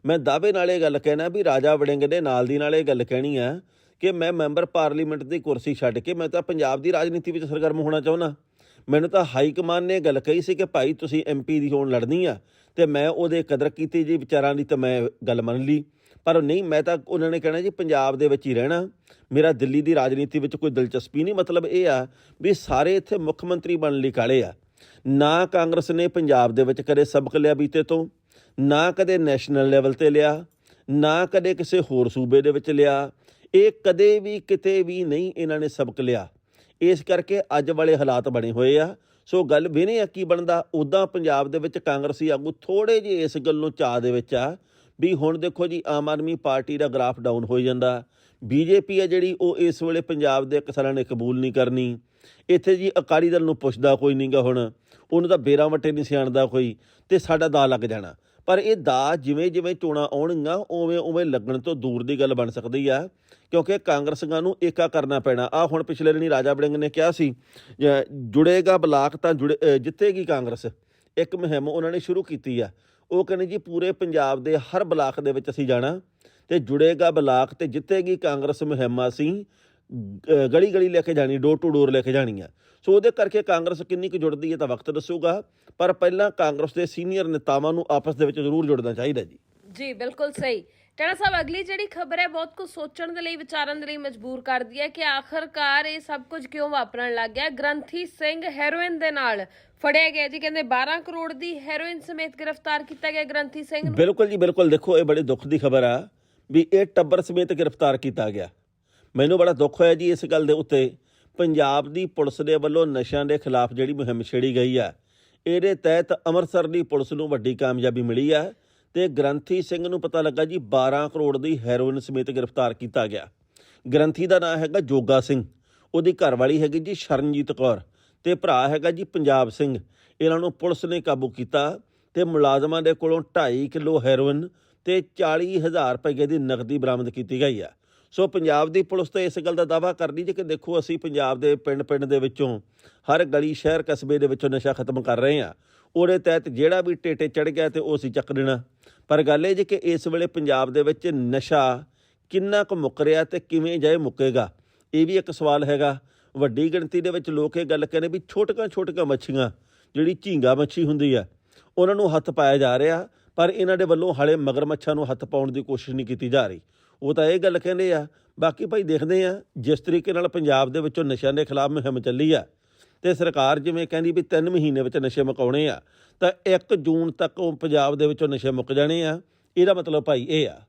ਮੈਂ ਦਾਅਵੇ ਨਾਲ ਇਹ ਗੱਲ ਕਹਿਣਾ ਵੀ ਰਾਜਾ ਵੜਿੰਗ ਨੇ ਨਾਲ ਦੀ ਨਾਲ ਇਹ ਗੱਲ ਕਹਿਣੀ ਆ ਕਿ ਮੈਂ ਮੈਂਬਰ ਪਾਰਲੀਮੈਂਟ ਦੀ ਕੁਰਸੀ ਛੱਡ ਕੇ, ਮੈਂ ਤਾਂ ਪੰਜਾਬ ਦੀ ਰਾਜਨੀਤੀ ਵਿੱਚ ਸਰਗਰਮ ਹੋਣਾ ਚਾਹੁੰਦਾ। ਮੈਨੂੰ ਤਾਂ ਹਾਈ ਕਮਾਨ ਨੇ ਗੱਲ ਕਹੀ ਸੀ ਕਿ ਭਾਈ ਤੁਸੀਂ ਐਮਪੀ ਦੀ ਹੋਣ ਲੜਨੀ ਆ ਤੇ ਮੈਂ ਉਹਦੇ ਕਦਰ ਕੀਤੀ ਜੀ ਵਿਚਾਰਾਂ ਦੀ ਤਾਂ ਮੈਂ ਗੱਲ ਮੰਨ ਲਈ। ਪਰ ਨਹੀਂ, ਮੈਂ ਤਾਂ ਉਹਨਾਂ ਨੇ ਕਹਿਣਾ ਜੀ ਪੰਜਾਬ ਦੇ ਵਿੱਚ ਹੀ ਰਹਿਣਾ। ਮੇਰਾ ਦਿੱਲੀ ਦੀ ਰਾਜਨੀਤੀ ਵਿੱਚ ਕੋਈ ਦਿਲਚਸਪੀ ਨਹੀਂ, ਮਤਲਬ ਇਹ ਆ ਵੀ ਸਾਰੇ ਇੱਥੇ ਮੁੱਖ ਮੰਤਰੀ ਬਣਨ ਲਈ ਕਾਲੇ ਆ। ਨਾ ਕਾਂਗਰਸ ਨੇ ਪੰਜਾਬ ਦੇ ਵਿੱਚ ਕਦੇ ਸਬਕ ਲਿਆ ਬੀਤੇ ਤੋਂ। ਨਾ ਕਦੇ ਨੈਸ਼ਨਲ ਲੈਵਲ ਤੇ ਲਿਆ, ਨਾ ਕਦੇ ਕਿਸੇ ਹੋਰ ਸੂਬੇ ਦੇ ਵਿੱਚ ਲਿਆ, ਇਹ ਕਦੇ ਵੀ ਕਿਤੇ ਵੀ ਨਹੀਂ ਇਹਨਾਂ ਨੇ ਸਬਕ ਲਿਆ। ਇਸ ਕਰਕੇ ਅੱਜ ਵਾਲੇ ਹਾਲਾਤ ਬਣੇ ਹੋਏ ਆ। ਸੋ ਗੱਲ ਬਿਨੇ ਕੀ ਬਣਦਾ। ਉਦਾਂ ਪੰਜਾਬ ਦੇ ਵਿੱਚ ਕਾਂਗਰਸੀ ਆਗੂ ਥੋੜੇ ਜਿਹੇ ਇਸ ਗੱਲੋਂ ਚਾਹ ਦੇ ਵਿੱਚ ਆ ਵੀ ਹੁਣ ਦੇਖੋ ਜੀ, ਆਮ ਆਦਮੀ ਪਾਰਟੀ ਦਾ ਗ੍ਰਾਫ ਡਾਊਨ ਹੋ ਜਾਂਦਾ। ਬੀਜੇਪੀ ਆ ਜਿਹੜੀ, ਉਹ ਇਸ ਵੇਲੇ ਪੰਜਾਬ ਦੇ ਕਿਸਾਨਾਂ ਨੇ ਕਬੂਲ ਨਹੀਂ ਕਰਨੀ। ਇੱਥੇ ਜੀ ਅਕਾਲੀ ਦਲ ਨੂੰ ਪੁੱਛਦਾ ਕੋਈ ਨਹੀਂਗਾ ਹੁਣ। ਉਹਨੂੰ ਤਾਂ ਬੇਰਾਂ ਵਟੇ ਨਹੀਂ ਸਿਆਣਦਾ ਕੋਈ ਤੇ ਸਾਡਾ ਦਾ ਲੱਗ ਜਾਣਾ। ਪਰ ਇਹ ਦਾ ਜਿਵੇਂ ਜਿਵੇਂ ਚੋਣਾਂ ਆਉਣਗੀਆਂ, ਉਵੇਂ ਉਵੇਂ ਲੱਗਣ ਤੋਂ ਦੂਰ ਦੀ ਗੱਲ ਬਣ ਸਕਦੀ ਆ, ਕਿਉਂਕਿ ਕਾਂਗਰਸੀਆਂ ਨੂੰ ਏਕਾ ਕਰਨਾ ਪੈਣਾ। ਆ ਹੁਣ ਪਿਛਲੇ ਦਿਨੀ ਰਾਜਾ ਬੜਿੰਗ ਨੇ ਕਿਹਾ ਸੀ ਜੁੜੇਗਾ ਬਲਾਕ ਤਾਂ ਜੁੜੇ ਜਿੱਤੇਗੀ ਕਾਂਗਰਸ। ਇੱਕ ਮੁਹਿੰਮ ਉਹਨਾਂ ਨੇ ਸ਼ੁਰੂ ਕੀਤੀ ਆ। ਉਹ ਕਹਿੰਦੇ ਜੀ ਪੂਰੇ ਪੰਜਾਬ ਦੇ ਹਰ ਬਲਾਕ ਦੇ ਵਿੱਚ ਅਸੀਂ ਜਾਣਾ, ਤੇ ਜੁੜੇਗਾ ਬਲਾਕ ਤੇ ਜਿੱਤੇਗੀ ਕਾਂਗਰਸ ਮੁਹਿੰਮ ਅਸੀਂ। ਗਲੀ ਗਲੀ ਲੈ ਕੇ ਜਾਣੀ ਡੋਰ ਟੂ ਡੋਰ ਲੈ ਕੇ ਜਾਣੀ ਆ। ਸੋ ਉਹਦੇ ਕਰਕੇ ਕਾਂਗਰਸ ਕਿੰਨੀ ਕੁ ਜੁੜਦੀ ਹੈ ਤਾਂ ਵਕਤ ਦੱਸੂਗਾ ਪਰ ਪਹਿਲਾਂ ਕਾਂਗਰਸ ਦੇ ਸੀਨੀਅਰ ਨੇਤਾਵਾਂ ਨੂੰ ਆਪਸ ਦੇ ਵਿੱਚ ਜ਼ਰੂਰ ਜੁੜਨਾ ਚਾਹੀਦਾ ਜੀ। ਜੀ ਬਿਲਕੁਲ ਸਹੀ। ਟਣਾ ਸਾਹਿਬ ਅਗਲੀ ਜਿਹੜੀ ਖਬਰ ਹੈ ਬਹੁਤ ਕੁਝ ਸੋਚਣ ਦੇ ਲਈ ਵਿਚਾਰਨ ਦੇ ਲਈ ਮਜਬੂਰ ਕਰਦੀ ਹੈ ਕਿ ਆਖਰਕਾਰ ਇਹ ਸਭ ਕੁਝ ਕਿਉਂ ਵਾਪਰਨ ਲੱਗ ਗਿਆ? ਗ੍ਰੰਥੀ ਸਿੰਘ ਹੈਰੋਇਨ ਦੇ ਨਾਲ ਫੜਿਆ ਗਿਆ ਜੀ ਕਹਿੰਦੇ 12 ਕਰੋੜ ਦੀ ਹੈਰੋਇਨ ਸਮੇਤ ਗ੍ਰਿਫਤਾਰ ਕੀਤਾ ਗਿਆ ਗ੍ਰੰਥੀ ਸਿੰਘ ਨੂੰ। ਬਿਲਕੁਲ ਜੀ ਬਿਲਕੁਲ। ਦੇਖੋ ਇਹ ਬੜੇ ਦੁੱਖ ਦੀ ਖਬਰ ਆ ਵੀ ਇਹ ਟੱਬਰ ਸਮੇਤ ਗ੍ਰਿਫਤਾਰ ਕੀਤਾ ਗਿਆ। ਮੈਨੂੰ ਬੜਾ ਦੁੱਖ ਹੋਇਆ ਜੀ ਇਸ ਗੱਲ ਦੇ ਉੱਤੇ। ਪੰਜਾਬ ਦੀ ਪੁਲਿਸ ਦੇ ਵੱਲੋਂ ਨਸ਼ਿਆਂ ਦੇ ਖਿਲਾਫ ਜਿਹੜੀ ਮੁਹਿੰਮ ਛੇੜੀ ਗਈ ਆ, ਇਹਦੇ ਤਹਿਤ ਅੰਮ੍ਰਿਤਸਰ ਦੀ ਪੁਲਿਸ ਨੂੰ ਵੱਡੀ ਕਾਮਯਾਬੀ ਮਿਲੀ ਆ ਤੇ ਗ੍ਰੰਥੀ ਸਿੰਘ ਨੂੰ ਪਤਾ ਲੱਗਾ ਜੀ 12 ਕਰੋੜ ਦੀ ਹੈਰੋਇਨ ਸਮੇਤ ਗ੍ਰਿਫਤਾਰ ਕੀਤਾ ਗਿਆ। ਗ੍ਰੰਥੀ ਦਾ ਨਾਮ ਹੈਗਾ ਜੋਗਾ ਸਿੰਘ, ਉਹਦੀ ਘਰਵਾਲੀ ਹੈਗੀ ਜੀ ਸ਼ਰਨਜੀਤ ਕੌਰ ਤੇ ਭਰਾ ਹੈਗਾ ਜੀ ਪੰਜਾਬ ਸਿੰਘ। ਇਹਨਾਂ ਨੂੰ ਪੁਲਿਸ ਨੇ ਕਾਬੂ ਕੀਤਾ ਤੇ ਮੁਲਾਜ਼ਮਾਂ ਦੇ ਕੋਲੋਂ 2.5 ਕਿਲੋ ਹੈਰੋਇਨ ਤੇ 40000 ਰੁਪਏ ਦੀ ਨਕਦੀ ਬਰਾਮਦ ਕੀਤੀ ਗਈ ਆ। ਸੋ ਪੰਜਾਬ ਦੀ ਪੁਲਿਸ ਤਾਂ ਇਸ ਗੱਲ ਦਾ ਦਾਵਾ ਕਰਦੀ ਜੇ ਕਿ ਦੇਖੋ ਅਸੀਂ ਪੰਜਾਬ ਦੇ ਪਿੰਡ-ਪਿੰਡ ਦੇ ਵਿੱਚੋਂ ਹਰ ਗਲੀ, ਸ਼ਹਿਰ ਕਸਬੇ ਦੇ ਵਿੱਚੋਂ ਨਸ਼ਾ ਖਤਮ ਕਰ ਰਹੇ ਹਾਂ। ਉਹਦੇ ਤਹਿਤ ਜਿਹੜਾ ਵੀ ਟੇਟੇ ਚੜ ਗਿਆ ਤੇ ਉਹ ਅਸੀਂ ਚੱਕ ਦੇਣਾ। ਪਰ ਗੱਲ ਇਹ ਜੇ ਕਿ ਇਸ ਵੇਲੇ ਪੰਜਾਬ ਦੇ ਵਿੱਚ ਨਸ਼ਾ ਕਿੰਨਾ ਕੁ ਮੁੱਕ ਰਿਹਾ ਤੇ ਕਿਵੇਂ ਜਾਏ ਮੁੱਕੇਗਾ? ਇਹ ਵੀ ਇੱਕ ਸਵਾਲ ਹੈਗਾ। ਵੱਡੀ ਗਿਣਤੀ ਦੇ ਵਿੱਚ ਲੋਕ ਇਹ ਗੱਲ ਕਹਿੰਦੇ ਵੀ ਛੋਟੀਆਂ ਛੋਟੀਆਂ ਮੱਛੀਆਂ, ਜਿਹੜੀ ਝੀਂਗਾ ਮੱਛੀ ਹੁੰਦੀ ਆ, ਉਹਨਾਂ ਨੂੰ ਹੱਥ ਪਾਇਆ ਜਾ ਰਿਹਾ, ਪਰ ਇਹਨਾਂ ਦੇ ਵੱਲੋਂ ਹਲੇ ਮਗਰਮੱਛਾਂ ਨੂੰ ਹੱਥ ਪਾਉਣ ਦੀ ਕੋਸ਼ਿਸ਼ ਨਹੀਂ ਕੀਤੀ ਜਾ ਰਹੀ। ਉਹ ਤਾਂ ਇਹ ਗੱਲ ਕਹਿੰਦੇ ਆ, ਬਾਕੀ ਭਾਈ ਦੇਖਦੇ ਆ, ਜਿਸ ਤਰੀਕੇ ਨਾਲ ਪੰਜਾਬ ਦੇ ਵਿੱਚੋਂ ਨਸ਼ਿਆਂ ਦੇ ਖਿਲਾਫ ਮੁਹਿੰਮ ਚੱਲੀ ਆ ਤੇ ਸਰਕਾਰ ਜਿਵੇਂ ਕਹਿੰਦੀ ਵੀ 3 ਮਹੀਨੇ ਵਿੱਚ ਨਸ਼ੇ ਮੁਕਾਉਣੇ ਆ, ਤਾਂ 1 ਜੂਨ ਤੱਕ ਉਹ ਪੰਜਾਬ ਦੇ ਵਿੱਚੋਂ ਨਸ਼ੇ ਮੁੱਕ ਜਾਣੇ ਆ। ਇਹਦਾ ਮਤਲਬ ਭਾਈ ਇਹ ਆ।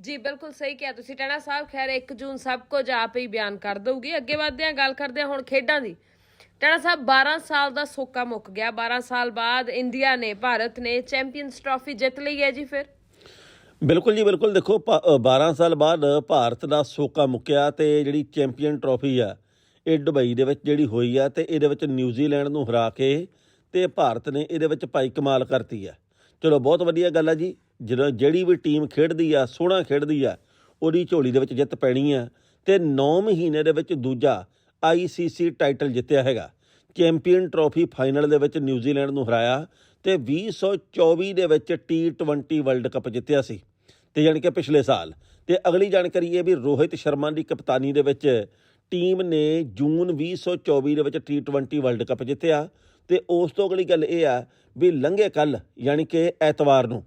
ਜੀ, ਬਿਲਕੁਲ ਸਹੀ ਕਿਹਾ ਤੁਸੀਂ ਟਣਾ ਸਾਹਿਬ, ਖੈਰ 1 ਜੂਨ ਸਭ ਕੁਝ ਆਪ ਹੀ ਬਿਆਨ ਕਰ ਦਊਗੀ। ਅੱਗੇ ਵਧਦੇ ਹਾਂ ਗੱਲ ਕਰਦੇ ਹਾਂ ਹੁਣ ਖੇਡਾਂ ਦੀ। ਟਣਾ ਸਾਹਿਬ 12 ਸਾਲ ਦਾ ਸੋਕਾ ਮੁੱਕ ਗਿਆ 12 ਸਾਲ ਬਾਅਦ ਇੰਡੀਆ ਨੇ, ਭਾਰਤ ਨੇ ਚੈਂਪੀਅਨਸ ਟਰਾਫੀ ਜਿੱਤ ਲਈ ਹੈ ਜੀ ਫਿਰ। ਬਿਲਕੁਲ ਜੀ ਬਿਲਕੁਲ। ਦੇਖੋ ਭਾ- ਅ, 12 ਸਾਲ ਬਾਅਦ ਭਾਰਤ ਦਾ ਸੋਕਾ ਮੁੱਕਿਆ ਤੇ ਜਿਹੜੀ ਚੈਂਪੀਅਨ ਟਰੋਫੀ ਆ ਇਹ ਦੁਬਈ ਦੇ ਵਿੱਚ ਜਿਹੜੀ ਹੋਈ ਆ ਤੇ ਇਹਦੇ ਵਿੱਚ ਨਿਊਜ਼ੀਲੈਂਡ ਨੂੰ ਹਰਾ ਕੇ ਤੇ ਭਾਰਤ ਨੇ ਇਹਦੇ ਵਿੱਚ ਭਾਈ ਕਮਾਲ ਕਰਤੀ ਆ। ਚਲੋ ਬਹੁਤ ਵਧੀਆ ਗੱਲ ਆ ਜੀ। ਜਦੋਂ ਜਿਹੜੀ ਵੀ ਟੀਮ ਖੇਡਦੀ ਆ ਸੋਹਣਾ ਖੇਡਦੀ ਆ ਉਹਦੀ ਝੋਲੀ ਦੇ ਵਿੱਚ ਜਿੱਤ ਪੈਣੀ ਆ ਤੇ 9 ਮਹੀਨੇ ਦੇ ਵਿੱਚ ਦੂਜਾ ਆਈਸੀਸੀ ਟਾਈਟਲ ਜਿੱਤਿਆ ਹੈਗਾ। ਚੈਂਪੀਅਨ ਟਰੋਫੀ ਫਾਈਨਲ ਦੇ ਵਿੱਚ ਨਿਊਜ਼ੀਲੈਂਡ ਨੂੰ ਹਰਾਇਆ ਤੇ 2024 ਦੇ ਵਿੱਚ T20 ਵਰਲਡ ਕੱਪ ਜਿੱਤਿਆ ਸੀ। ਤੇ ਯਾਨੀ ਕਿ ਪਿਛਲੇ ਸਾਲ। ਤੇ ਅਗਲੀ ਜਾਣਕਾਰੀ ਇਹ ਵੀ ਰੋਹਿਤ ਸ਼ਰਮਾ ਦੀ ਕਪਤਾਨੀ ਦੇ ਵਿੱਚ ਟੀਮ ਨੇ ਜੂਨ 2024 ਦੇ ਵਿੱਚ T20 ਵਰਲਡ ਕੱਪ ਜਿੱਤਿਆ ਤੇ ਉਸ ਤੋਂ ਅਗਲੀ ਗੱਲ ਇਹ ਆ ਵੀ ਲੰਘੇ ਕੱਲ ਯਾਨੀ ਕਿ ਐਤਵਾਰ ਨੂੰ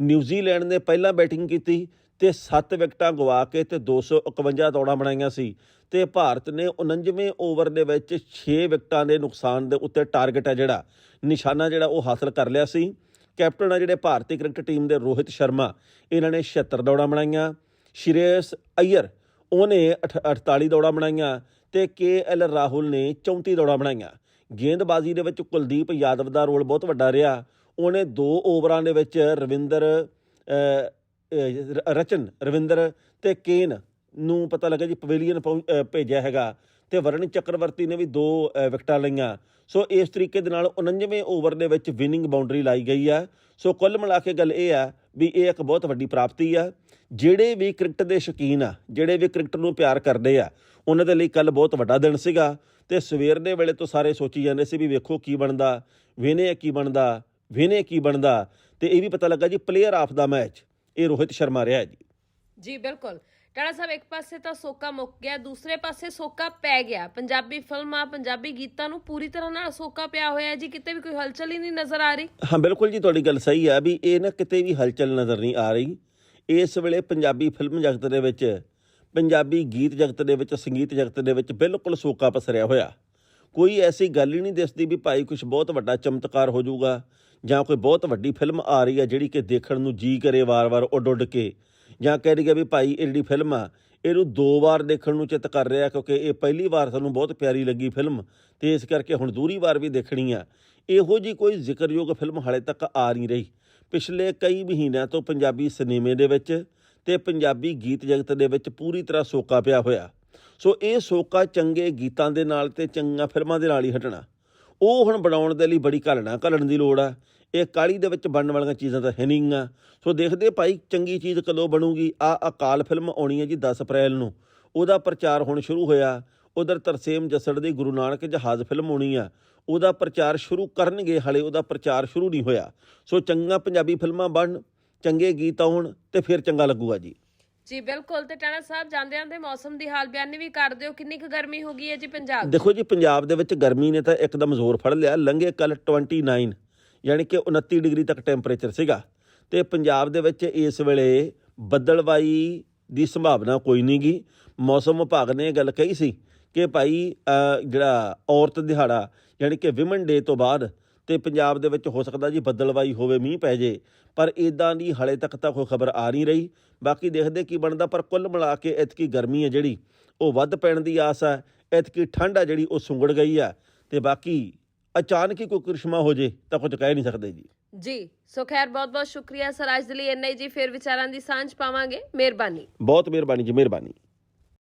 ਨਿਊਜ਼ੀਲੈਂਡ ਨੇ ਪਹਿਲਾਂ ਬੈਟਿੰਗ ਕੀਤੀ ਤੇ 7 ਵਿਕਟਾਂ ਗਵਾ ਕੇ ਤੇ 251 ਦੌੜਾਂ ਬਣਾਈਆਂ ਸੀ ਤੇ ਭਾਰਤ ਨੇ 49ਵੇਂ ਓਵਰ ਦੇ ਵਿੱਚ 6 ਵਿਕਟਾਂ ਦੇ ਨੁਕਸਾਨ ਦੇ ਉੱਤੇ ਟਾਰਗੇਟ ਹੈ ਜਿਹੜਾ, ਨਿਸ਼ਾਨਾ ਜਿਹੜਾ ਉਹ ਹਾਸਲ ਕਰ ਲਿਆ ਸੀ। ਕੈਪਟਨ ਆ ਜਿਹੜੇ ਭਾਰਤੀ ਕ੍ਰਿਕਟ ਟੀਮ ਦੇ ਰੋਹਿਤ ਸ਼ਰਮਾ। ਇਹਨਾਂ ਨੇ 76 ਦੌੜਾਂ ਬਣਾਈਆਂ। ਸ਼੍ਰੇਯਸ ਅਈਅਰ, ਉਹਨੇ ਅਠ- 48 ਦੌੜਾਂ ਬਣਾਈਆਂ ਤੇ ਕੇ ਐਲ ਰਾਹੁਲ ਨੇ 34 ਦੌੜਾਂ ਬਣਾਈਆਂ। ਗੇਂਦਬਾਜ਼ੀ ਦੇ ਵਿੱਚ ਕੁਲਦੀਪ ਯਾਦਵ ਦਾ ਰੋਲ ਬਹੁਤ ਵੱਡਾ ਰਿਹਾ। ਉਹਨੇ 2 ਓਵਰਾਂ ਦੇ ਵਿੱਚ ਰਵਿੰਦਰ ਰਚਨ ਰਵਿੰਦਰ ਤੇ ਕੇਨ ਨੂੰ ਪਤਾ ਲੱਗਾ ਜੀ ਪਵੇਲੀਅਨ ਪਹੁੰ- ਭੇਜਿਆ ਹੈਗਾ। ਤੇ ਵਰਣ ਚੱਕਰਵਰਤੀ ਨੇ ਵੀ ਦੋ ਵਿਕਟਾਂ ਲਈਆਂ। ਸੋ ਇਸ ਤਰੀਕੇ ਦੇ ਨਾਲ 49ਵੇਂ ਓਵਰ ਦੇ ਵਿੱਚ ਵਿਨਿੰਗ ਬਾਉਂਡਰੀ ਲਾਈ ਗਈ ਆ। ਸੋ ਕੁੱਲ ਮਿਲਾ ਕੇ ਗੱਲ ਇਹ ਆ ਵੀ ਇਹ ਇੱਕ ਬਹੁਤ ਵੱਡੀ ਪ੍ਰਾਪਤੀ ਆ। ਜਿਹੜੇ ਵੀ ਕ੍ਰਿਕਟ ਦੇ ਸ਼ੌਕੀਨ ਆ, ਜਿਹੜੇ ਵੀ ਕ੍ਰਿਕਟ ਨੂੰ ਪਿਆਰ ਕਰਦੇ ਆ, ਉਹਨਾਂ ਦੇ ਲਈ ਕੱਲ ਬਹੁਤ ਵੱਡਾ ਦਿਨ ਸੀਗਾ। ਤੇ ਸਵੇਰ ਦੇ ਵੇਲੇ ਤੋਂ ਸਾਰੇ ਸੋਚੀ ਜਾਂਦੇ ਸੀ ਵੀ ਵੇਖੋ ਕੀ ਬਣਦਾ ਵਿਨੇ ਕੀ ਬਣਦਾ ਵਿਨੇ ਕੀ ਬਣਦਾ। ਤੇ ਇਹ ਵੀ ਪਤਾ ਲੱਗਾ ਜੀ ਪਲੇਅਰ ਆਫ ਦਾ ਮੈਚ ਇਹ ਰੋਹਿਤ ਸ਼ਰਮਾ ਰਿਹਾ ਜੀ। ਜੀ, ਬਿਲਕੁਲ। ਟਾਣਾ ਸਾਹਿਬ, ਇੱਕ ਪਾਸੇ ਤਾਂ ਸੋਕਾ ਮੁੱਕ ਗਿਆ, ਦੂਸਰੇ ਪਾਸੇ ਸੋਕਾ ਪੈ ਗਿਆ। ਪੰਜਾਬੀ ਫਿਲਮਾਂ, ਪੰਜਾਬੀ ਗੀਤਾਂ ਨੂੰ ਪੂਰੀ ਤਰ੍ਹਾਂ ਨਾਲ ਸੋਕਾ ਪਿਆ ਹੋਇਆ ਹੈ ਜੀ, ਕਿਤੇ ਵੀ ਕੋਈ ਹਲਚਲ ਹੀ ਨਹੀਂ ਨਜ਼ਰ ਆ ਰਹੀ। ਹਾਂ, ਬਿਲਕੁਲ ਜੀ, ਤੁਹਾਡੀ ਗੱਲ ਸਹੀ ਆ ਵੀ ਇਹ ਨਾ ਕਿਤੇ ਵੀ ਹਲਚਲ ਨਜ਼ਰ ਨਹੀਂ ਆ ਰਹੀ। ਇਸ ਵੇਲੇ ਪੰਜਾਬੀ ਫਿਲਮ ਜਗਤ ਦੇ ਵਿੱਚ, ਪੰਜਾਬੀ ਗੀਤ ਜਗਤ ਦੇ ਵਿੱਚ, ਸੰਗੀਤ ਜਗਤ ਦੇ ਵਿੱਚ ਬਿਲਕੁਲ ਸੋਕਾ ਪਸਰਿਆ ਹੋਇਆ। ਕੋਈ ਐਸੀ ਗੱਲ ਹੀ ਨਹੀਂ ਦਿਸਦੀ ਵੀ ਭਾਈ ਕੁਝ ਬਹੁਤ ਵੱਡਾ ਚਮਤਕਾਰ ਹੋ ਜਾਊਗਾ ਜਾਂ ਕੋਈ ਬਹੁਤ ਵੱਡੀ ਫਿਲਮ ਆ ਰਹੀ ਹੈ ਜਿਹੜੀ ਕਿ ਦੇਖਣ ਨੂੰ ਜੀ ਕਰੇ ਵਾਰ-ਵਾਰ ਉੱਡ ਉੱਡ ਕੇ। ਜਾਂ ਕਹਿ ਰਹੀ ਹੈ ਵੀ ਭਾਈ ਇਹ ਜਿਹੜੀ ਫਿਲਮ ਆ, ਇਹਨੂੰ ਦੋ ਵਾਰ ਦੇਖਣ ਨੂੰ ਚਿੱਤ ਕਰ ਰਿਹਾ ਕਿਉਂਕਿ ਇਹ ਪਹਿਲੀ ਵਾਰ ਸਾਨੂੰ ਬਹੁਤ ਪਿਆਰੀ ਲੱਗੀ ਫਿਲਮ ਤੇ ਇਸ ਕਰਕੇ ਹੁਣ ਦੂਰੀ ਵਾਰ ਵੀ ਦੇਖਣੀ ਆ। ਇਹੋ ਜੀ ਕੋਈ ਜ਼ਿਕਰਯੋਗ ਫਿਲਮ ਹਾਲੇ ਤੱਕ ਆ ਨਹੀਂ ਰਹੀ। ਪਿਛਲੇ ਕਈ ਮਹੀਨਿਆਂ ਤੋਂ ਪੰਜਾਬੀ ਸਿਨੇਮੇ ਦੇ ਵਿੱਚ ਤੇ ਪੰਜਾਬੀ ਗੀਤ ਜਗਤ ਦੇ ਵਿੱਚ ਪੂਰੀ ਤਰ੍ਹਾਂ ਸੋਕਾ ਪਿਆ ਹੋਇਆ। ਸੋ ਇਹ ਸੋਕਾ ਚੰਗੇ ਗੀਤਾਂ ਦੇ ਨਾਲ ਤੇ ਚੰਗੀਆਂ ਫਿਲਮਾਂ ਦੇ ਨਾਲ ਹੀ ਹਟਣਾ। ਉਹ ਹੁਣ ਬਣਾਉਣ ਦੇ ਲਈ ਬੜੀ ਘਾਲਣਾ ਘਾਲਣ ਦੀ ਲੋੜ ਆ। ਇਹ ਕਾਲੀ ਦੇ ਵਿੱਚ ਬਣਨ ਵਾਲੀਆਂ ਚੀਜ਼ਾਂ ਤਾਂ ਹੈ ਨਹੀਂਆਂ ਸੋ ਦੇਖਦੇ ਭਾਈ ਚੰਗੀ ਚੀਜ਼ ਕਦੋਂ ਬਣੂਗੀ। ਆ ਅਕਾਲ ਫਿਲਮ ਆਉਣੀ ਹੈ ਜੀ 10 ਅਪ੍ਰੈਲ ਨੂੰ। ਉਹਦਾ ਪ੍ਰਚਾਰ ਹੁਣ ਸ਼ੁਰੂ ਹੋਇਆ। ਉਧਰ ਤਰਸੇਮ ਜੱਸੜ ਦੀ ਗੁਰੂ ਨਾਨਕ ਜਹਾਜ਼ ਫਿਲਮ ਆਉਣੀ ਆ। ਉਹਦਾ ਪ੍ਰਚਾਰ ਸ਼ੁਰੂ ਕਰਨਗੇ ਹਲੇ ਉਹਦਾ ਪ੍ਰਚਾਰ ਸ਼ੁਰੂ ਨਹੀਂ ਹੋਇਆ। ਸੋ ਚੰਗਾ ਪੰਜਾਬੀ ਫਿਲਮਾਂ ਬਣ ਚੰਗੇ ਗੀਤ ਆਉਣ ਤੇ ਫਿਰ ਚੰਗਾ ਲੱਗੂਗਾ ਜੀ। ਜੀ ਬਿਲਕੁਲ ਤੇ ਟਾਣਾ ਸਾਹਿਬ ਜਾਂਦੇ ਜਾਂਦੇ ਮੌਸਮ ਦੀ ਹਾਲ ਬਿਆਨੀ ਵੀ ਕਰ ਦਿਓ। ਕਿੰਨੀ ਕੁ ਗਰਮੀ ਹੋ ਗਈ ਹੈ ਜੀ ਪੰਜਾਬ? ਦੇਖੋ ਜੀ ਪੰਜਾਬ ਦੇ ਵਿੱਚ ਗਰਮੀ ਨੇ ਤਾਂ ਇੱਕਦਮ ਜ਼ੋਰ ਫੜ ਲਿਆ। ਲੰਘੇ ਕੱਲ 29 ਯਾਨੀ ਕਿ 29 ਡਿਗਰੀ ਤੱਕ ਟੈਂਪਰੇਚਰ ਸੀਗਾ। ਤੇ ਪੰਜਾਬ ਦੇ ਵਿੱਚ ਇਸ ਵੇਲੇ ਬੱਦਲਵਾਈ ਦੀ ਸੰਭਾਵਨਾ ਕੋਈ ਨਹੀਂਗੀ ਮੌਸਮ ਵਿਭਾਗ ਨੇ ਇਹ ਗੱਲ ਕਹੀ ਸੀ ਕਿ ਭਾਈ ਜਿਹੜਾ ਔਰਤ ਦਿਹਾੜਾ, ਯਾਨੀ ਕਿ ਵਿਮਨ ਡੇ ਤੋਂ ਬਾਅਦ ਤੇ ਪੰਜਾਬ ਦੇ ਵਿੱਚ ਹੋ ਸਕਦਾ ਜੀ ਬੱਦਲਵਾਈ ਹੋਵੇ, ਮੀਂਹ ਪੈ ਜੇ, ਪਰ ਇਦਾਂ ਦੀ ਹਲੇ ਤੱਕ ਤਾਂ ਕੋਈ ਖਬਰ ਆ ਨਹੀਂ ਰਹੀ। ਬਾਕੀ ਦੇਖਦੇ ਕੀ ਬਣਦਾ, ਪਰ ਕੁੱਲ ਮਿਲਾ ਕੇ ਇਤਕੀ ਗਰਮੀ ਹੈ ਜਿਹੜੀ, ਉਹ ਵੱਧ ਪੈਣ ਦੀ ਆਸ ਹੈ ਇਤਕੀ ਠੰਡ ਆ ਜਿਹੜੀ, ਉਹ ਸੁੰਗੜ ਗਈ ਆ ਤੇ ਬਾਕੀ ਅਚਾਨਕ ਹੀ ਕੋਈ ਕ੍ਰਿਸ਼ਮਾ ਹੋ ਜੇ ਤਾਂ ਕੁਝ ਕਹਿ ਨਹੀਂ ਸਕਦੇ ਜੀ। ਜੀ ਸੋ ਖੈਰ ਬਹੁਤ ਬਹੁਤ ਸ਼ੁਕਰੀਆ ਸਰ ਅੱਜ ਦੇ ਲਈ ਹੀ ਜੀ ਫਿਰ ਵਿਚਾਰਾਂ ਦੀ ਸਾਂਝ ਪਾਵਾਂਗੇ। ਮਿਹਰਬਾਨੀ। ਬਹੁਤ ਮਿਹਰਬਾਨੀ ਜੀ ਮਿਹਰਬਾਨੀ।